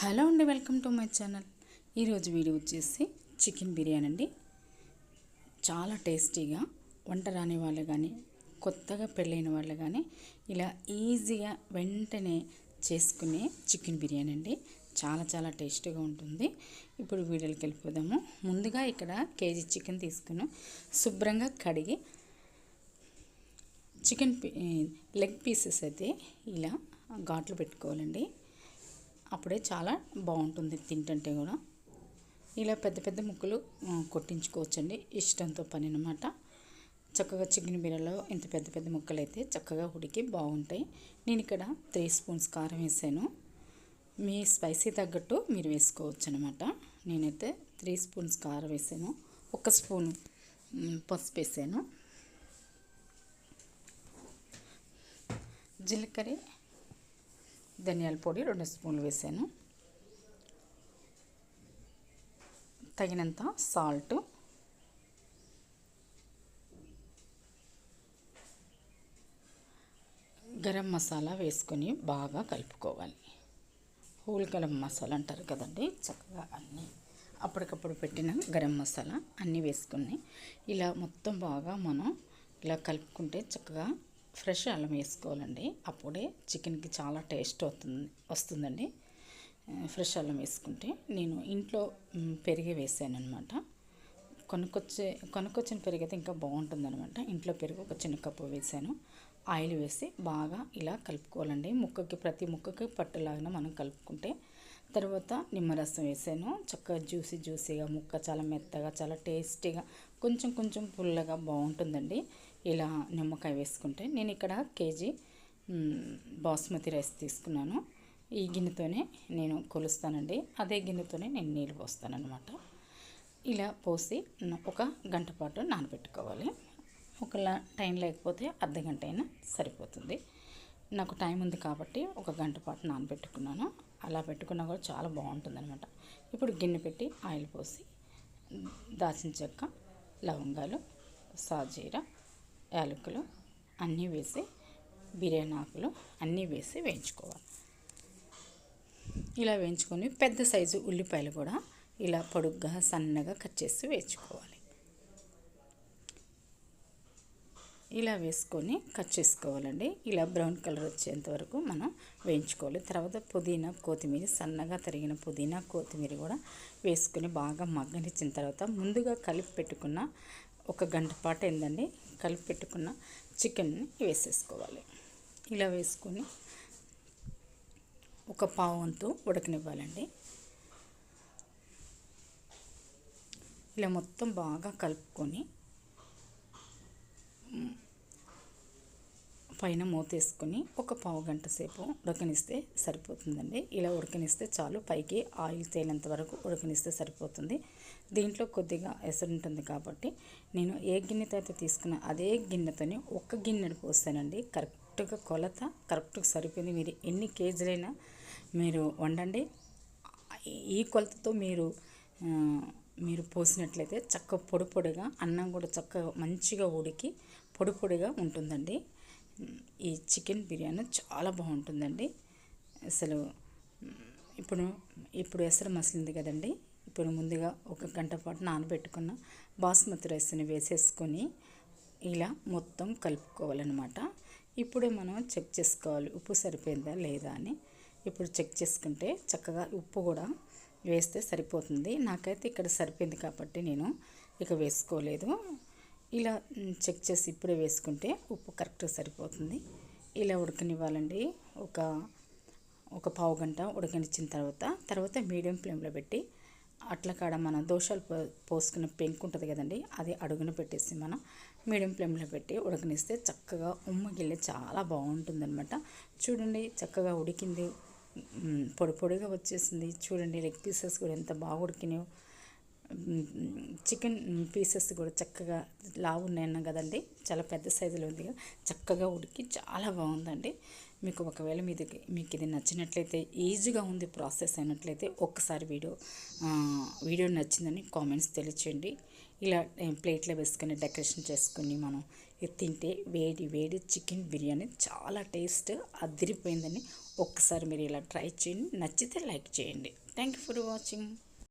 Hello అండి welcome to my channel. ఈరోజు video వచ్చేసి చికెన్ బిర్యానీ అండి. చాలా టేస్టీగా వంట రాని వాళ్ళు కానీ కొత్తగా పెళ్ళైన వాళ్ళు కానీ ఇలా ఈజీగా వెంటనే చేసుకునే చికెన్ బిర్యానీ అండి. చాలా చాలా టేస్టీగా ఉంటుంది. ఇప్పుడు వీడియోకి వెళ్ళిపోదాము. ముందుగా ఇక్కడ కేజీ చికెన్ తీసుకుని శుభ్రంగా కడిగి చికెన్ లెగ్ పీసెస్ అయితే ఇలా ఘాట్లు పెట్టుకోవాలండి. అప్పుడే చాలా బాగుంటుంది తింటుంటే కూడా. ఇలా పెద్ద పెద్ద ముక్కలు కొట్టించుకోవచ్చండి. ఇష్టంతో పని అనమాట చక్కగా చికెన్ బీరలో ఇంత పెద్ద పెద్ద ముక్కలు అయితే చక్కగా ఉడికి బాగుంటాయి. నేను ఇక్కడ త్రీ స్పూన్స్ కారం వేసాను. మీ స్పైసీ తగ్గట్టు మీరు వేసుకోవచ్చు అనమాట నేనైతే త్రీ స్పూన్స్ కారం వేసాను. ఒక స్పూన్ పసుపు వేసాను. జీలకర్ర ధనియాల పొడి రెండు స్పూన్లు వేసాను. తగినంత సాల్ట్. గరం మసాలా వేసుకొని బాగా కలుపుకోవాలి. హోల్ గరం మసాలా అంటారు కదండి చక్కగా అన్నీ అప్పటికప్పుడు పెట్టిన గరం మసాలా అన్నీ వేసుకుని ఇలా మొత్తం బాగా మనం ఇలా కలుపుకుంటే చక్కగా ఫ్రెష్ అల్లం వేసుకోవాలండి. అప్పుడే చికెన్కి చాలా టేస్ట్ అవుతుంది వస్తుందండి. ఫ్రెష్ అల్లం వేసుకుంటే నేను ఇంట్లో పెరిగి వేసాను అనమాట కొనుక్కొచ్చే కొనుక్కొచ్చిన పెరుగు అయితే ఇంకా బాగుంటుంది అనమాట ఇంట్లో పెరుగు ఒక చిన్న కప్పు వేసాను. ఆయిల్ వేసి బాగా ఇలా కలుపుకోవాలండి. ముక్కకి ప్రతి ముక్కకి పట్టులాగా మనం కలుపుకుంటే తర్వాత నిమ్మరసం వేసాను. చక్కగా జ్యూసీ జ్యూసీగా ముక్క చాలా మెత్తగా చాలా టేస్టీగా కొంచెం కొంచెం పుల్లగా బాగుంటుందండి. ఇలా నిమ్మకాయ వేసుకుంటే నేను ఇక్కడ కేజీ బాస్మతి రైస్ తీసుకున్నాను. ఈ గిన్నెతోనే నేను కొలుస్తానండి. అదే గిన్నెతోనే నేను నీళ్ళు పోస్తానన్నమాట. ఇలా పోసి ఒక గంట పాటు నానబెట్టుకోవాలి. ఒకవేళ టైం లేకపోతే అర్ధ గంట అయినా సరిపోతుంది. నాకు టైం ఉంది కాబట్టి ఒక గంట పాటు నానబెట్టుకున్నాను. అలా పెట్టుకున్నా కూడా చాలా బాగుంటుంది అనమాట ఇప్పుడు గిన్నె పెట్టి ఆయిల్ పోసి దాచిన చెక్క లవంగాలు సాజీరా యాలకులు అన్నీ వేసి బిర్యానీ ఆకులు అన్నీ వేసి వేయించుకోవాలి. ఇలా వేయించుకొని పెద్ద సైజు ఉల్లిపాయలు కూడా ఇలా పొడుగ్గా సన్నగా కట్ చేసి వేయించుకోవాలి. ఇలా వేసుకొని కట్ చేసుకోవాలండి. ఇలా బ్రౌన్ కలర్ వచ్చేంత వరకు మనం వేయించుకోవాలి. తర్వాత పుదీనా కొత్తిమీర సన్నగా తరిగిన పుదీనా కొత్తిమీర కూడా వేసుకొని బాగా మగ్గనిచ్చిన తర్వాత ముందుగా కలిపి పెట్టుకున్న ఒక గంట పాటు ఏందండి కలిపి పెట్టుకున్న చికెన్ని వేసేసుకోవాలి. ఇలా వేసుకొని ఒక పావు వంతు ఉడకనివ్వాలండి. ఇలా మొత్తం బాగా కలుపుకొని పైన మూతేసుకొని ఒక పావు గంట సేపు ఉడకనిస్తే సరిపోతుందండి. ఇలా ఉడకనిస్తే చాలు. పైకి ఆయిల్ తేలేంత వరకు ఉడకనిస్తే సరిపోతుంది. దీంట్లో కొద్దిగా ఎసరు ఉంటుంది కాబట్టి నేను ఏ గిన్నెతో అయితే తీసుకున్న అదే గిన్నెతోనే ఒక గిన్నెడు పోస్తానండి. కరెక్ట్గా కొలత కరెక్ట్గా సరిపోయింది. మీరు ఎన్ని కేజీలైనా మీరు వండండి. ఈ కొలతతో మీరు మీరు పోసినట్లయితే చక్క పొడి పొడిగా అన్నం కూడా చక్కగా మంచిగా ఉడికి పొడి పొడిగా ఉంటుందండి. ఈ చికెన్ బిర్యానీ చాలా బాగుంటుందండి. అసలు ఇప్పుడు ఇప్పుడు ఎసరు మసిలింది కదండి. ఇప్పుడు ముందుగా ఒక గంట పాటు నానబెట్టుకున్న బాస్మతి రైస్ని వేసేసుకొని ఇలా మొత్తం కలుపుకోవాలన్నమాట. ఇప్పుడే మనం చెక్ చేసుకోవాలి ఉప్పు సరిపోయిందా లేదా అని. ఇప్పుడు చెక్ చేసుకుంటే చక్కగా ఉప్పు కూడా వేస్తే సరిపోతుంది. నాకైతే ఇక్కడ సరిపోయింది కాబట్టి నేను ఇక వేసుకోలేదు. ఇలా చెక్ చేసి ఇప్పుడే వేసుకుంటే ఉప్పు కరెక్ట్గా సరిపోతుంది. ఇలా ఉడకనివ్వాలండి. ఒక ఒక పావు గంట ఉడకనిచ్చిన తర్వాత తర్వాత మీడియం ఫ్లేమ్లో పెట్టి అట్ల కాడ మనం దోషాలు పో పోసుకున్న పెంకు ఉంటుంది కదండి అది అడుగున పెట్టేసి మనం మీడియం ఫ్లేమ్లో పెట్టి ఉడకనిస్తే చక్కగా ఉమ్మగిల్లే చాలా బాగుంటుందన్నమాట. చూడండి చక్కగా ఉడికింది. పొడి పొడిగా వచ్చేసింది. చూడండి లెగ్ పీసెస్ కూడా ఎంత బాగా ఉడికినాయో. చికెన్ పీసెస్ కూడా చక్కగా లావు ఉన్నాయన్నాం కదండి. చాలా పెద్ద సైజులో ఉంది కదా చక్కగా ఉడికి చాలా బాగుందండి. మీకు ఒకవేళ మీది మీకు ఇది నచ్చినట్లయితే ఈజీగా ఉంది ప్రాసెస్ అయినట్లయితే ఒక్కసారి వీడియో వీడియో నచ్చిందని కామెంట్స్ తెలియచేయండి. ఇలా ప్లేట్లో వేసుకొని డెకరేషన్ చేసుకొని మనం తింటే వేడి వేడి చికెన్ బిర్యానీ చాలా టేస్ట్ అదిరిపోయిందని ఒక్కసారి మీరు ఇలా ట్రై చేయండి. నచ్చితే లైక్ చేయండి. Thank you for watching.